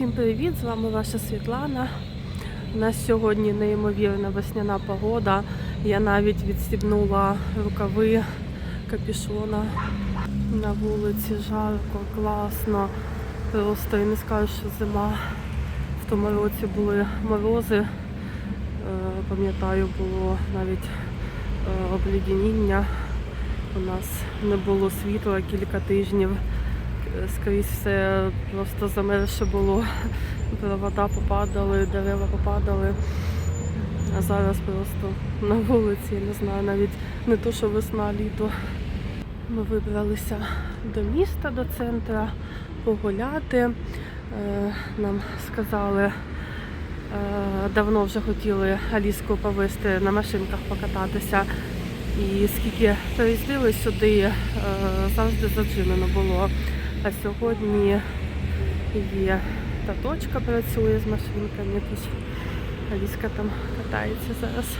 Всім привіт! З вами ваша Світлана. У нас сьогодні неймовірна весняна погода. Я навіть відстібнула рукави капюшона. На вулиці жарко, класно. Просто і не скажу, що зима. В тому році були морози. Е, Пам'ятаю, було навіть е, обледеніння. У нас не було світла кілька тижнів. Скрізь все просто замерше було. Провода попадали, дерева попадали. А зараз просто на вулиці, не знаю, навіть не то, що весна, а літо. Ми вибралися до міста, до центра погуляти. Е, Нам сказали, е, давно вже хотіли Аліску повезти на машинках покататися. І скільки приїздили сюди, е, завжди зачинено було. А сьогодні є та точка працює з машинками, тож Аліска там катається зараз.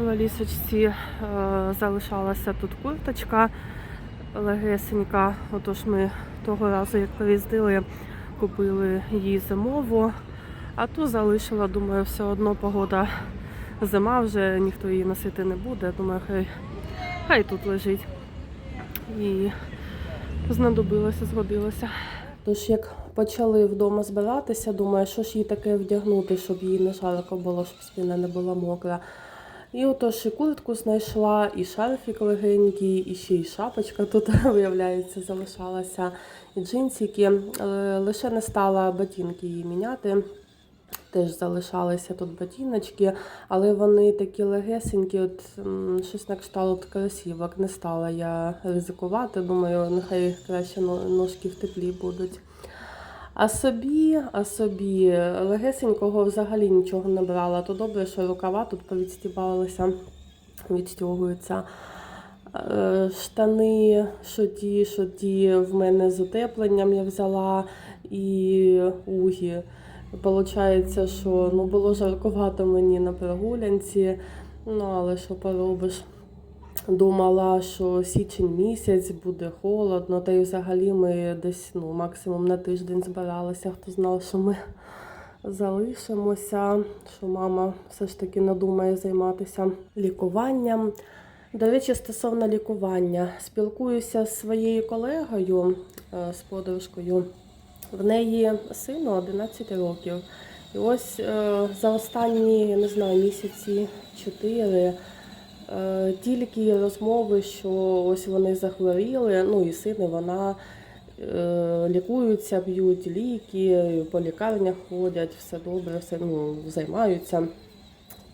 В Алісочці е, залишалася тут курточка легесенька. Отож ми того разу, як приїздили, купили їй зимову, а ту залишила, думаю, все одно погода зима, вже ніхто її носити не буде. Думаю, хай, хай тут лежить. І знадобилося, згодилося. Тож як почали вдома збиратися, думаю, що ж їй таке вдягнути, щоб їй не жарко було, щоб спина не була мокра. І отож і куртку знайшла, і шарфік легенький, і ще й шапочка тут, виявляється, залишалася, і джинсики. Е, Лише не стала ботинки їй міняти. Теж залишалися тут ботиночки, але вони такі легесенькі, от щось на кшталт кросівок. Не стала я ризикувати. Думаю, нехай краще ножки в теплі будуть. А собі, а собі легесенького взагалі нічого не брала. То добре, що рукава тут повідстібалися, відстягуються. Е, Штани, що ті, що ті в мене з утепленням я взяла і угі. Получається, що ну, було жарковато мені на прогулянці, ну але що поробиш. Думала, що січень місяць буде холодно, та й взагалі ми десь ну, максимум на тиждень збиралися. Хто знав, що ми залишимося, що мама все ж таки надумає займатися лікуванням. До речі, стосовно лікування, спілкуюся з своєю колегою, е, з подружкою. В неї сину 11 років. І ось е, за останні, я не знаю, місяці 4 е, тільки розмови, що ось вони захворіли, ну і син, і вона е, лікуються, п'ють ліки, по лікарнях ходять, все добре, все ну, займаються.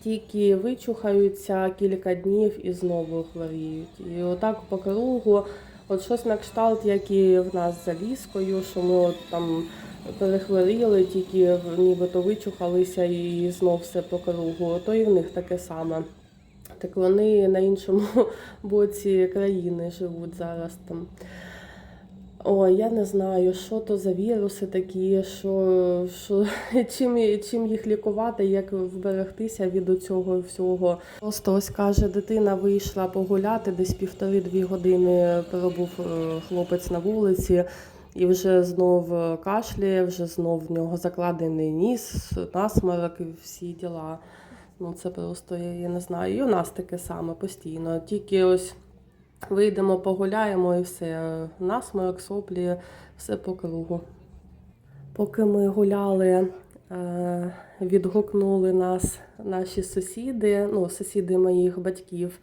Тільки вичухаються кілька днів і знову хворіють. І отак по кругу, от щось на кшталт, як і в нас за ліскою, що ми от там перехворіли, тільки нібито вичухалися і знов все по кругу. То і в них таке саме. Так вони на іншому боці країни живуть зараз там. Ой, я не знаю, що то за віруси такі, що, що чим, чим їх лікувати, як вберегтися від цього всього. Просто ось каже, дитина вийшла погуляти, десь півтори-дві години пробув е, хлопець на вулиці. І вже знов е, кашляє, вже знов в нього закладений ніс, насморок і всі діла. Ну це просто я, я не знаю. І у нас таке саме постійно. Тільки ось вийдемо, погуляємо і все. Насморок, соплі, все по кругу. Поки ми гуляли, е, відгукнули нас наші сусіди, ну, сусіди моїх батьків.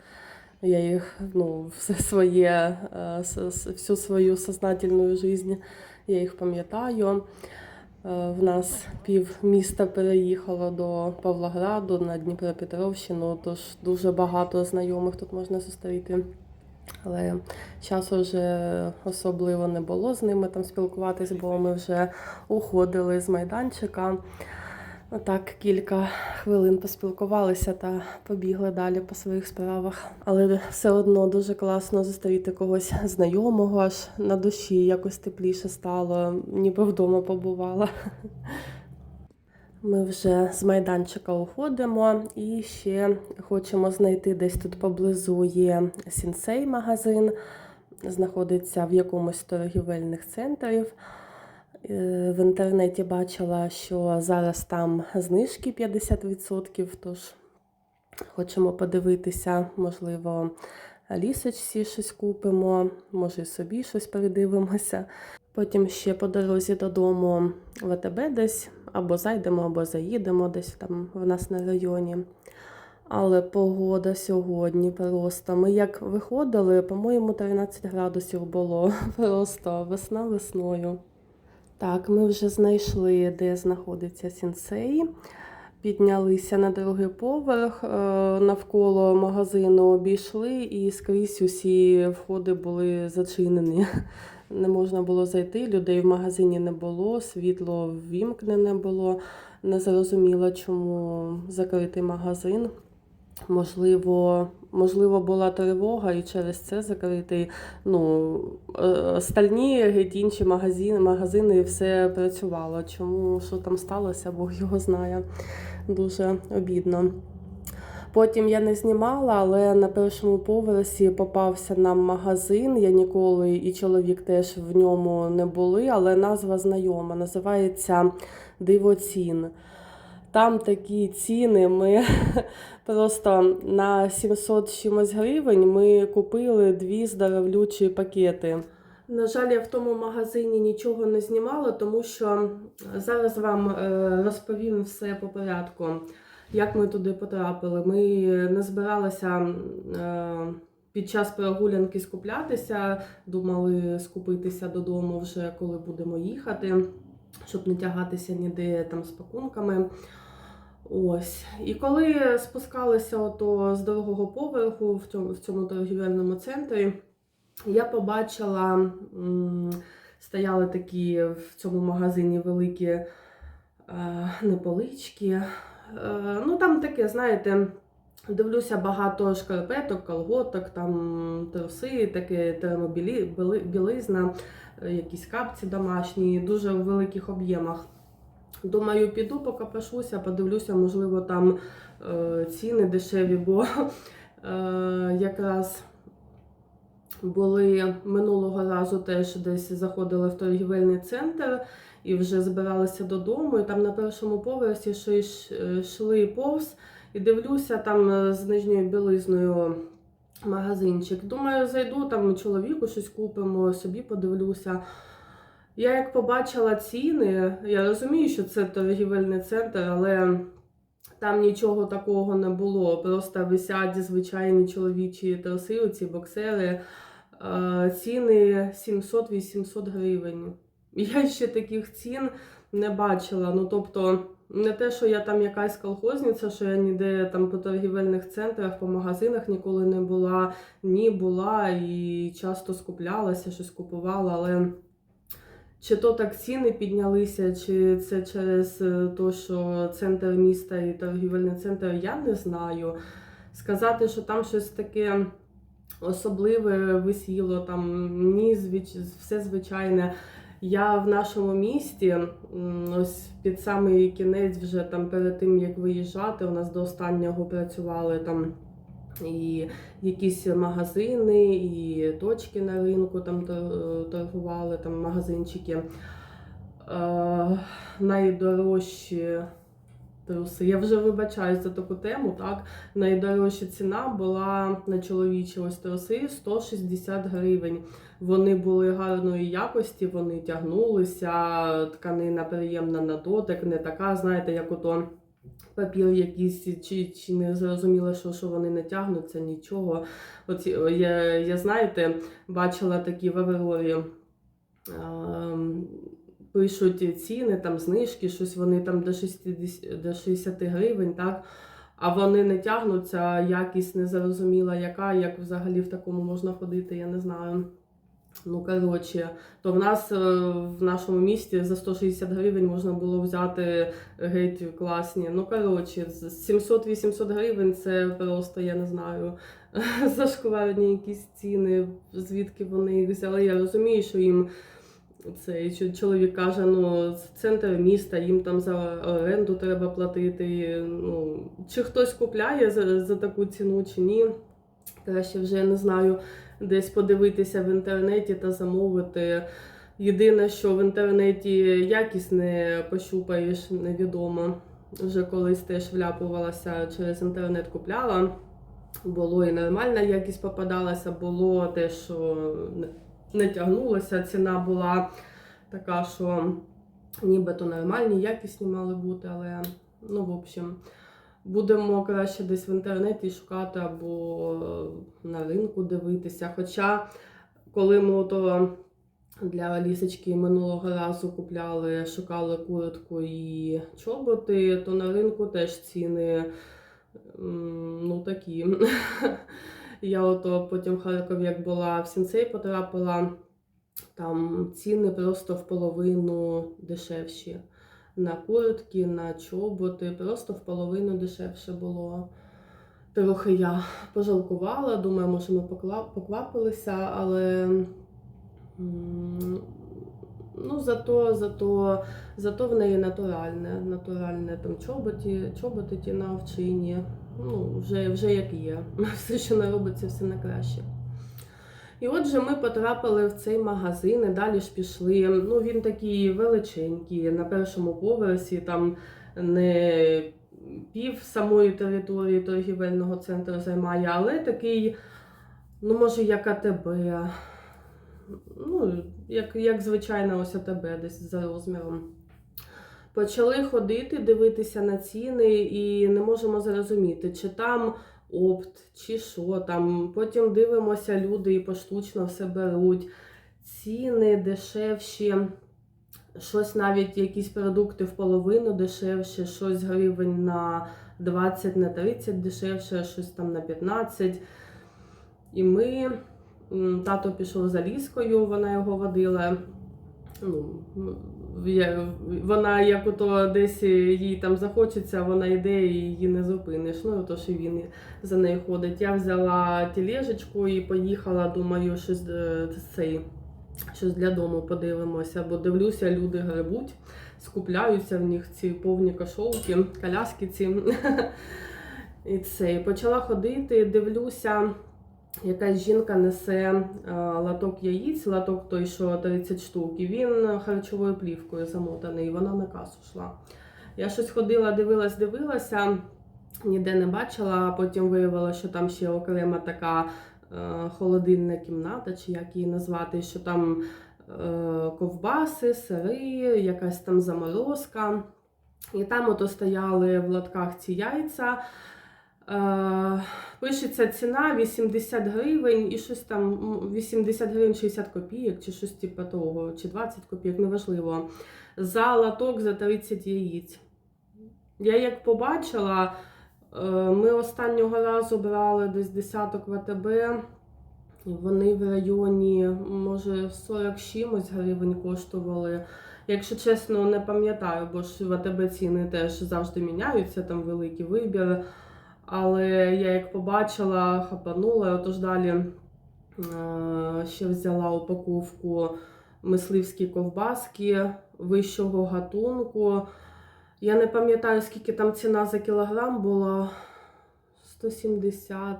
Я їх, ну, все своє, е, всю свою сознательну життя, я їх пам'ятаю. Е, В нас пів міста переїхало до Павлограду на Дніпропетровщину, тож дуже багато знайомих тут можна зустріти. Але часу вже особливо не було з ними там спілкуватись, бо ми вже уходили з майданчика. Отак кілька хвилин поспілкувалися та побігли далі по своїх справах. Але все одно дуже класно зустріти когось знайомого, аж на душі якось тепліше стало, ніби вдома побувала. Ми вже з майданчика уходимо і ще хочемо знайти десь тут поблизу є сінсей магазин, знаходиться в якомусь торгівельних центрів. Е, В інтернеті бачила, що зараз там знижки 50%, тож хочемо подивитися, можливо, лісочці щось купимо, може собі щось передивимося. Потім ще по дорозі додому в АТБ десь або зайдемо, або заїдемо десь там в нас на районі. Але погода сьогодні просто. Ми як виходили, по-моєму, 13 градусів було. Просто весна весною. Так, ми вже знайшли, де знаходиться сінсей. Піднялися на другий поверх, е, навколо магазину обійшли, і скрізь усі входи були зачинені. Не можна було зайти, людей в магазині не було, світло ввімкнене було. Не зрозуміла, чому закритий магазин. Можливо, можливо, була тривога і через це закритий. Ну, е, остальні геть інші магазини, магазини все працювало. Чому що там сталося, Бог його знає. Дуже обідно. Потім я не знімала, але на першому поверсі попався нам магазин. Я ніколи і чоловік теж в ньому не були, але назва знайома. Називається Дивоцін. Там такі ціни. Ми просто на 700 чимось гривень ми купили дві здоровлючі пакети. На жаль, я в тому магазині нічого не знімала, тому що зараз вам е, розповім все по порядку. Як ми туди потрапили? Ми не збиралися е, під час прогулянки скуплятися, думали скупитися додому вже коли будемо їхати, щоб не тягатися ніде там з пакунками. Ось. І коли спускалися ото з другого поверху в цьому, в цьому торгівельному центрі, я побачила, стояли такі в цьому магазині великі е, не полички. Е, ну там таке, знаєте, дивлюся багато шкарпеток, колготок, там труси, таке термобілизна, е, якісь капці домашні, дуже в великих об'ємах. Думаю, піду покопашуся, подивлюся, можливо, там е, ціни дешеві, бо якраз були минулого разу теж десь заходили в торгівельний центр і вже збиралися додому. І там на першому поверсі ще е, йшли повз і дивлюся там е, з нижньою білизною магазинчик. Думаю, зайду там чоловіку щось купимо, собі подивлюся. Я як побачила ціни, я розумію, що це торгівельний центр, але там нічого такого не було. Просто висять звичайні чоловічі троси, оці боксери. Е, Ціни 700-800 гривень. Я ще таких цін не бачила. Ну, тобто, не те, що я там якась колхозниця, що я ніде там по торгівельних центрах, по магазинах ніколи не була. Ні, була і часто скуплялася, щось купувала, але. Чи то так ціни піднялися, чи це через те, що центр міста і торгівельний центр, я не знаю. Сказати, що там щось таке особливе висіло, там ні, звич... все звичайне. Я в нашому місті, ось під самий кінець, вже там перед тим як виїжджати, у нас до останнього працювали там і якісь магазини, і точки на ринку там торгували, там магазинчики. Е, найдорожчі труси. Я вже вибачаюсь за таку тему. Так, найдорожча ціна була на чоловічі ось труси 160 гривень. Вони були гарної якості, вони тягнулися, тканина приємна на дотик, не така, знаєте, як ото папір якийсь, чи, чи не зрозуміло, що, що вони не тягнуться, нічого. От я, я знаєте, бачила такі в Аврорі. ем, Пишуть ціни, там знижки, щось вони там до 60, до 60 гривень, так? А вони не тягнуться, якість незрозуміла, яка, як взагалі в такому можна ходити, я не знаю. Ну, коротше, то в нас е, в нашому місті за 160 гривень можна було взяти геть класні. Ну, коротше, з 700-800 гривень це просто, я не знаю, зашкварні якісь ціни, звідки вони їх взяли. Я розумію, що їм цей чоловік каже, ну, центр міста, їм там за оренду треба платити. Ну, чи хтось купляє за, за таку ціну, чи ні. Краще вже не знаю, десь подивитися в інтернеті та замовити. Єдине, що в інтернеті якість не пощупаєш, невідомо. Вже колись теж вляпувалася через інтернет купляла. Було і нормальна якість попадалася, було те, що не- тягнулося. Ціна була така, що нібито нормальні, якісні мали бути, але ну, в общем, будемо краще десь в інтернеті шукати або на ринку дивитися. Хоча, коли ми ото для лісочки минулого разу купляли, шукали куртку і чоботи, то на ринку теж ціни ну такі. Я ото потім в Харкові, як була в сінцей, потрапила, там ціни просто в половину дешевші. На куртки, на чоботи, просто в половину дешевше було. Трохи я пожалкувала, думаю, може ми поквапилися, але ну, зато, зато, зато в неї натуральне, натуральне там чоботі, чоботи ті на овчині. Ну, вже, вже як є. Все, що не робиться, все на краще. І отже, ми потрапили в цей магазин і далі ж пішли. Ну, він такий величенький, на першому поверсі, там не пів самої території торгівельного центру займає, але такий, ну, може, як АТБ. Ну, як, як звичайна ось АТБ десь за розміром. Почали ходити, дивитися на ціни і не можемо зрозуміти, чи там опт, чи що там. Потім дивимося, люди і поштучно все беруть. Ціни дешевші, щось навіть якісь продукти в половину дешевше, щось гривень на 20 на 30 дешевше, щось там на 15. І ми, тато пішов за ліскою, вона його водила. Ну, вона як ото десь їй там захочеться, вона йде і її не зупиниш. Ну, то що він за нею ходить. Я взяла тележечку і поїхала, думаю, щось е, цей, щось для дому подивимося, бо дивлюся, люди гребуть, скупляються в них ці повні кошовки, коляски ці. І це. Почала ходити, дивлюся. Якась жінка несе е, латок яїць, латок той, що 30 штук, і він харчовою плівкою замотаний, і вона на касу йшла. Я щось ходила, дивилась, дивилася, ніде не бачила, а потім виявила, що там ще окрема така е, холодильна кімната, чи як її назвати, що там е, ковбаси, сири, якась там заморозка. І там ото стояли в лотках ці яйця. Е, Пишеться ціна 80 гривень і щось там 80 гривень 60 копійок, чи щось типу того, чи 20 копійок, неважливо. За латок за 30 яєць. Я як побачила, е, ми останнього разу брали десь десяток ВТБ. Вони в районі, може, 40 чимось гривень коштували. Якщо чесно, не пам'ятаю, бо ж ВТБ ціни теж завжди міняються, там великий вибір. Але я як побачила, хапанула, отож далі е, ще взяла упаковку мисливські ковбаски вищого гатунку. Я не пам'ятаю, скільки там ціна за кілограм була 170,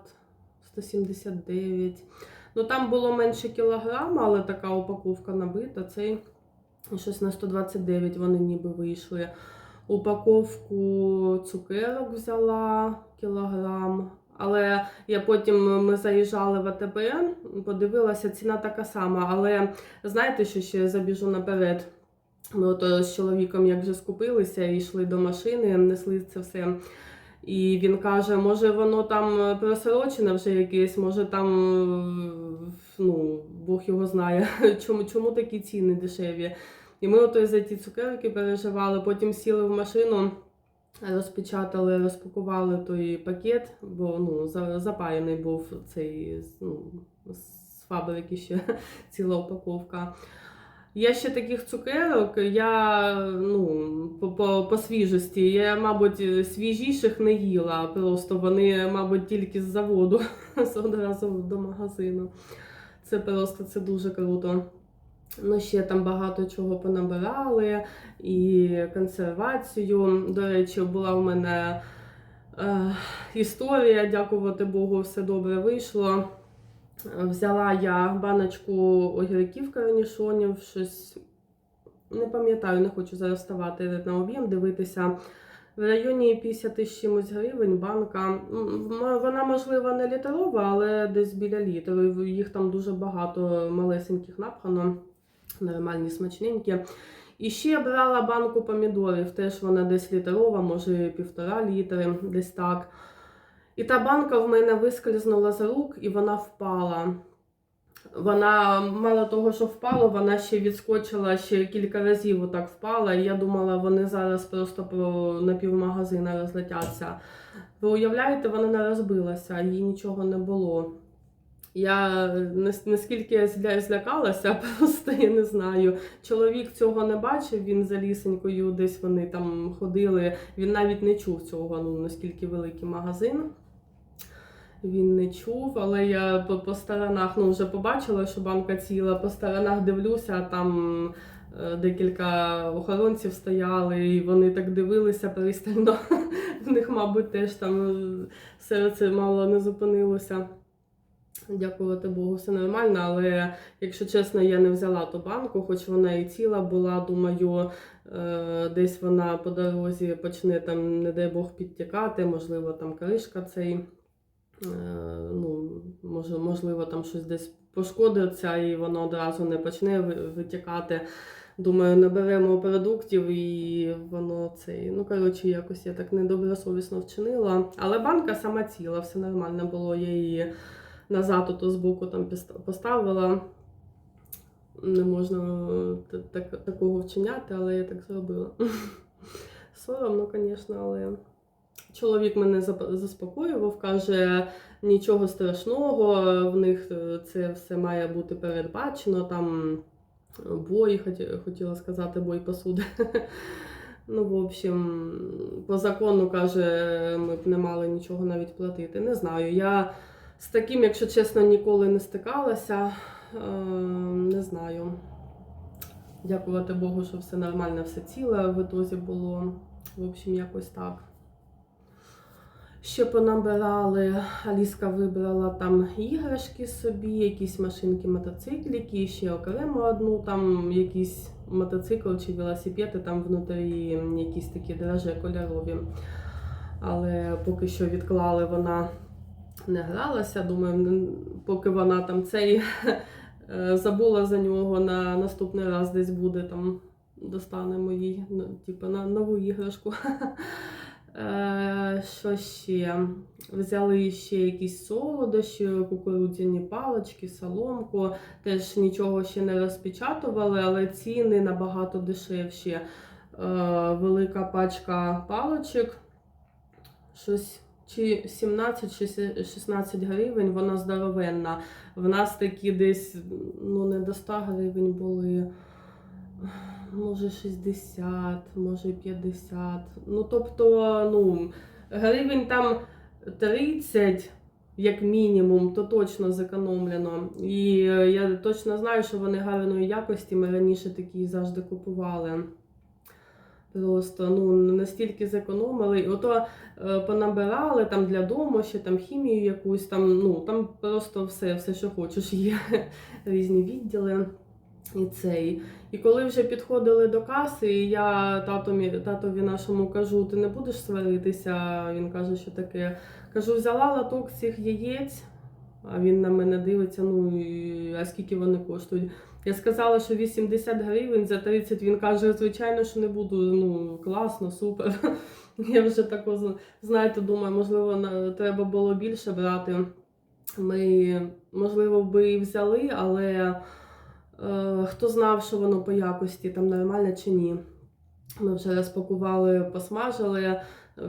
179. Ну там було менше кілограма, але така упаковка набита. Цей щось на 129 вони ніби вийшли. Упаковку цукерок взяла кілограм. Але я потім ми заїжджали в АТБ, подивилася, ціна така сама. Але знаєте, що ще забіжу наперед? Ми ото з чоловіком як вже скупилися і йшли до машини, несли це все. І він каже, може воно там просрочене вже якесь, може там, е, ну, Бог його знає, чому, чому такі ціни дешеві. І ми ото за ті цукерки переживали, потім сіли в машину, розпечатали, розпакували той пакет, бо ну, запаяний був цей ну, з фабрики ще ціла упаковка. Я ще таких цукерок, я ну, по, свіжості, я, мабуть, свіжіших не їла, просто вони, мабуть, тільки з заводу, одразу до магазину. Це просто це дуже круто. Ну, ще там багато чого понабирали, і консервацію. До речі, була в мене е, історія, дякувати Богу, все добре вийшло. Взяла я баночку огірків корнішонів, щось не пам'ятаю, не хочу зараз ставати на об'єм, дивитися. В районі 50 з чимось гривень банка. Вона, можливо, не літерова, але десь біля літру. Їх там дуже багато малесеньких напхано, нормальні, смачненькі. І ще брала банку помідорів, теж вона десь літерова, може півтора літри, десь так. І та банка в мене вискользнула з рук і вона впала. Вона, мало того, що впала, вона ще відскочила ще кілька разів отак впала. І я думала, вони зараз просто по напівмагазина розлетяться. Ви уявляєте, вона не розбилася, їй нічого не було. Я наскільки я зля- злякалася, просто я не знаю. Чоловік цього не бачив, він за лісенькою десь вони там ходили. Він навіть не чув цього, ну наскільки великий магазин. Він не чув, але я по, по сторонах ну, вже побачила, що банка ціла. По сторонах дивлюся, там е, декілька охоронців стояли, і вони так дивилися пристально. В них, мабуть, теж там е, серце мало не зупинилося. Дякувати Богу, все нормально, але якщо чесно, я не взяла ту банку, хоч вона і ціла була. Думаю, е, десь вона по дорозі почне там, не дай Бог, підтікати, можливо, там кришка цей. Е, ну, може, можливо, там щось десь пошкодиться і воно одразу не почне витікати. Думаю, наберемо продуктів і воно цей. Ну, коротше, якось я так недобросовісно вчинила. Але банка сама ціла, все нормально було. Я її назад ото збоку там поставила. Не можна е, так, такого вчиняти, але я так зробила. Соромно, звісно, але. Чоловік мене заспокоював, каже, нічого страшного, в них е, це все має бути передбачено. Там бой, хотіла сказати, бой посуди. Ну, в общем, по закону каже, ми б не мали нічого навіть платити. Не знаю. Я з таким, якщо чесно, ніколи не стикалася. Е, Не знаю. Дякувати Богу, що все нормально, все ціле в ітозі було. В общем, якось так. Ще понабирали, Аліска вибрала там іграшки собі, якісь машинки, мотоцикліки, ще окремо одну, там якийсь мотоцикл чи велосипеди, там внутрі якісь такі драже кольорові. Але поки що відклали, вона не гралася. Думаю, поки вона там цей е, забула за нього на наступний раз десь буде там достанемо їй, ну, типу, на нову іграшку. Е, Що ще? Взяли ще якісь солодощі, кукурудзяні палички, соломку. Теж нічого ще не розпечатували, але ціни набагато дешевші. Е, Велика пачка паличок. Щось чи 17 чи 16 гривень, вона здоровенна. В нас такі десь ну, не до 100 гривень були може 60, може 50. Ну, тобто, ну, гривень там 30, як мінімум, то точно зекономлено. І е, я точно знаю, що вони гарної якості. Ми раніше такі завжди купували. Просто ну настільки зекономили. Ото е, понабирали там для дому, ще там хімію якусь, там, ну там просто все, все, що хочеш, є різні відділи. І цей. І коли вже підходили до каси, і я татові, татові нашому кажу, ти не будеш сваритися. Він каже, що таке. Кажу, взяла лоток цих яєць, а він на мене дивиться, ну а скільки вони коштують. Я сказала, що 80 гривень за 30. Він каже, звичайно, що не буду. Ну, класно, супер. Я вже тако, знаєте, думаю, можливо, треба було більше брати. Ми, можливо, би і взяли, але. Е, Хто знав, що воно по якості там нормально чи ні. Ми вже розпакували, посмажили,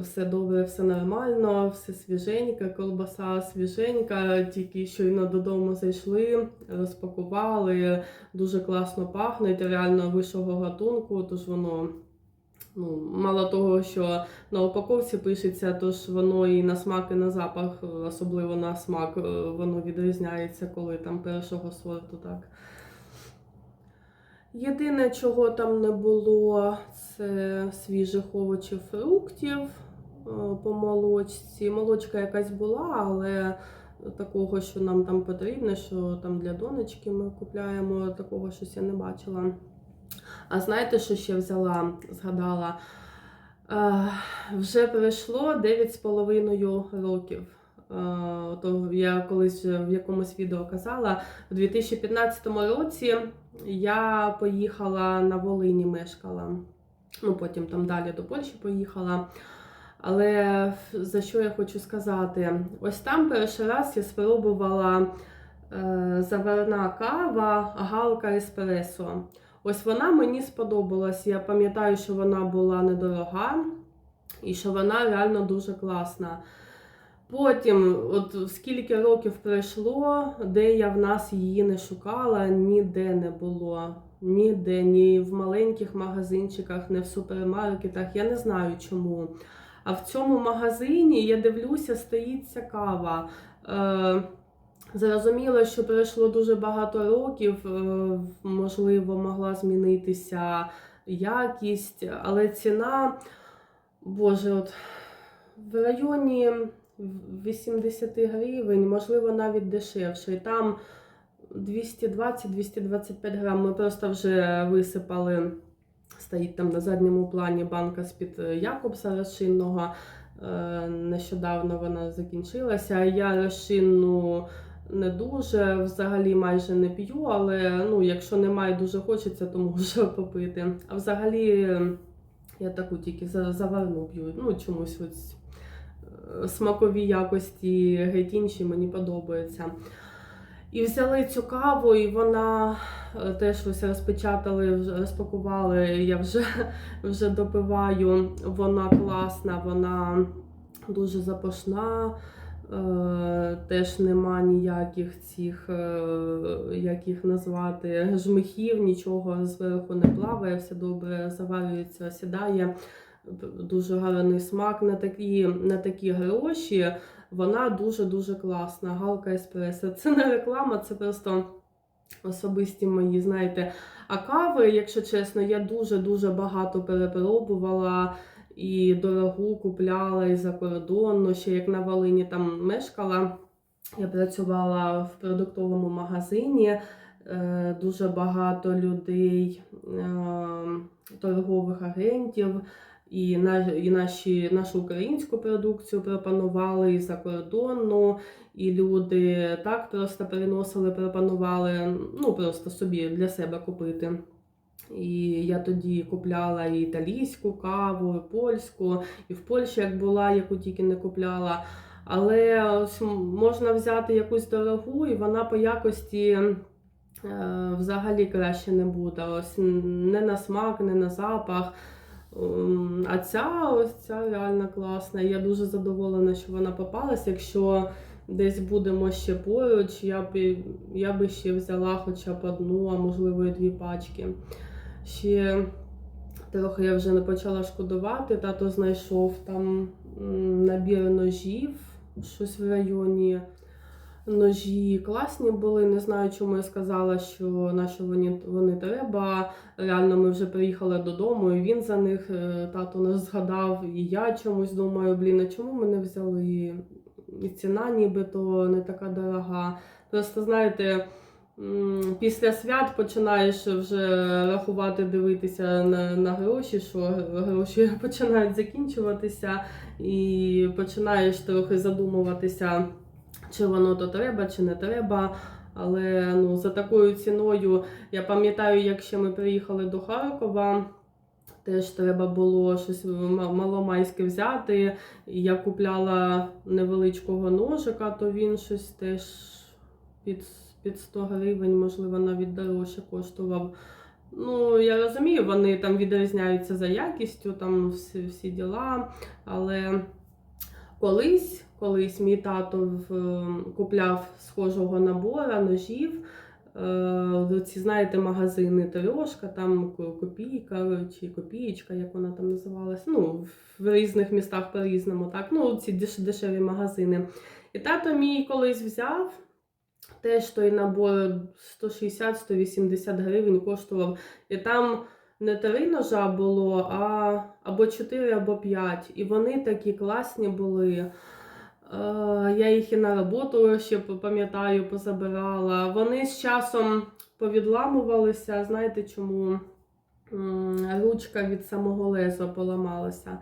все добре, все нормально, все свіженьке, колбаса свіженька, тільки щойно додому зайшли, розпакували, дуже класно пахне, реально вищого гатунку, тож воно. Ну, мало того, що на упаковці пишеться, тож воно і на смак, і на запах, особливо на смак, е, воно відрізняється, коли там першого сорту, так. Єдине, чого там не було, це свіжих овочів, фруктів е, по молочці. Молочка якась була, але такого, що нам там потрібно, що там для донечки ми купляємо, такого щось я не бачила. А знаєте, що ще взяла? Згадала? Е, вже пройшло 9,5 років. Е, То я колись в якомусь відео казала, у 2015 році я поїхала на Волині, мешкала. Ну, потім там далі до Польщі поїхала. Але за що я хочу сказати? Ось там перший раз я спробувала е, заварна кава, галка еспресо. Ось вона мені сподобалась. Я пам'ятаю, що вона була недорога і що вона реально дуже класна. Потім, от скільки років пройшло, де я в нас її не шукала, ніде не було. Ніде, ні в маленьких магазинчиках, ні в супермаркетах. Я не знаю чому. А в цьому магазині я дивлюся, стоїть ця кава. Е, Зрозуміло, що пройшло дуже багато років, е, можливо, могла змінитися якість, але ціна, боже, от в районі 80 гривень, можливо, навіть дешевше. І там 220-225 грам. Ми просто вже висипали, стоїть там на задньому плані банка з-під Якобса розчинного. Е, Нещодавно вона закінчилася. Я розчинну не дуже, взагалі майже не п'ю, але ну, якщо немає, дуже хочеться, то можу попити. А взагалі е, я таку тільки за- заварну п'ю. Ну, чомусь ось е, смакові якості геть інші мені подобаються. І взяли цю каву, і вона е, теж ось розпечатали, розпакували. Я вже, вже допиваю. Вона класна, вона дуже запашна. Е, теж нема ніяких цих, е, як їх назвати, жмихів, нічого зверху не плаває, все добре заварюється, сідає. Дуже гарний смак на такі, на такі гроші. Вона дуже-дуже класна. Галка еспресо. Це не реклама, це просто особисті мої, знаєте. А кави, якщо чесно, я дуже-дуже багато перепробувала і дорогу купляла і закордонну. Ще як на Волині там мешкала, я працювала в продуктовому магазині. Е, Дуже багато людей, е, торгових агентів, і, і наші, нашу українську продукцію пропонували, і закордонну, і люди так просто переносили, пропонували, ну просто собі для себе купити. І я тоді купляла і італійську каву, і польську, і в Польщі як була, яку тільки не купляла. Але ось можна взяти якусь дорогу, і вона по якості е, взагалі краще не буде. Ось не на смак, не на запах. Ем, А ця ось ця реально класна. Я дуже задоволена, що вона попалась. Якщо десь будемо ще поруч, я б, я би ще взяла хоча б одну, а можливо і дві пачки. Ще трохи я вже не почала шкодувати. Тато знайшов там набір ножів, щось в районі. Ножі класні були. Не знаю, чому я сказала, що наші вони, вони треба. Реально, ми вже приїхали додому, і він за них е, тато нас згадав. І я чомусь думаю, блін, а чому ми не взяли? І ціна нібито не така дорога. Просто знаєте. Після свят починаєш вже рахувати, дивитися на, на гроші, що гроші починають закінчуватися, і починаєш трохи задумуватися, чи воно то треба, чи не треба. Але ну, за такою ціною, я пам'ятаю, як ще ми приїхали до Харкова, теж треба було щось маломайське взяти. Я купляла невеличкого ножика, то він щось теж під, під 100 гривень, можливо, навіть дорожче коштував. Ну, я розумію, вони там відрізняються за якістю, там всі, всі діла, але колись, колись мій тато купляв схожого набора ножів. Е, ці, знаєте, магазини Трошка, там копійка чи копієчка, як вона там називалась. Ну, в різних містах по-різному, так. Ну, ці деш- дешеві магазини. І тато мій колись взяв. Теж той набор 160-180 гривень коштував. І там не три ножа було, а або 4, або 5. І вони такі класні були. Я їх і на роботу ще пам'ятаю, позабирала. Вони з часом повідламувалися. Знаєте чому? Ручка від самого леза поламалася.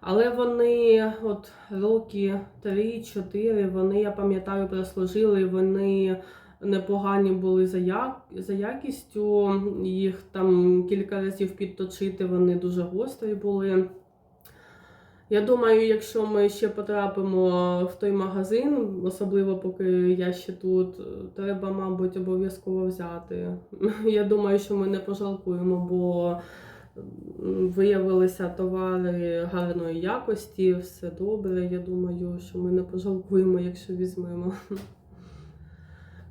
Але вони, от роки 3-4, вони, я пам'ятаю, прослужили, вони непогані були за, як... за якістю. Їх там кілька разів підточити, вони дуже гострі були. Я думаю, якщо ми ще потрапимо в той магазин, особливо поки я ще тут, треба, мабуть, обов'язково взяти. Я думаю, що ми не пожалкуємо, бо виявилися товари гарної якості, все добре. Я думаю, що ми не пожалкуємо, якщо візьмемо.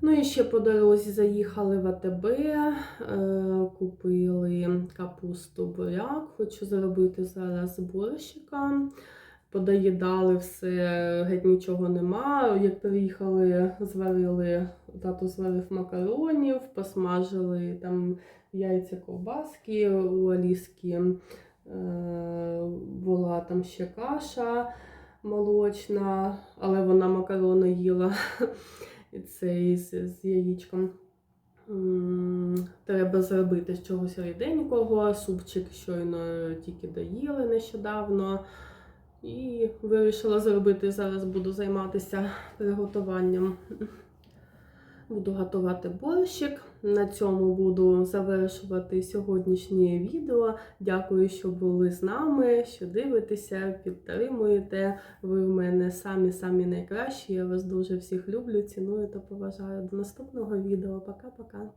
Ну і ще по дорозі заїхали в АТБ, е, купили капусту буряк. Хочу зробити зараз борщика. Подоїдали все, геть нічого нема. Як приїхали, зварили, тато зварив макаронів, посмажили там яйця ковбаски у Аліски. Е, була там ще каша молочна, але вона макарони їла. І це із, з яєчком. Треба зробити з чогось ріденького. Супчик щойно тільки доїли нещодавно. І вирішила зробити. Зараз буду займатися приготуванням. Буду готувати борщик. На цьому буду завершувати сьогоднішнє відео. Дякую, що були з нами, що дивитеся, підтримуєте. Ви в мене самі-самі найкращі. Я вас дуже всіх люблю, ціную та поважаю. До наступного відео. Пока-пока.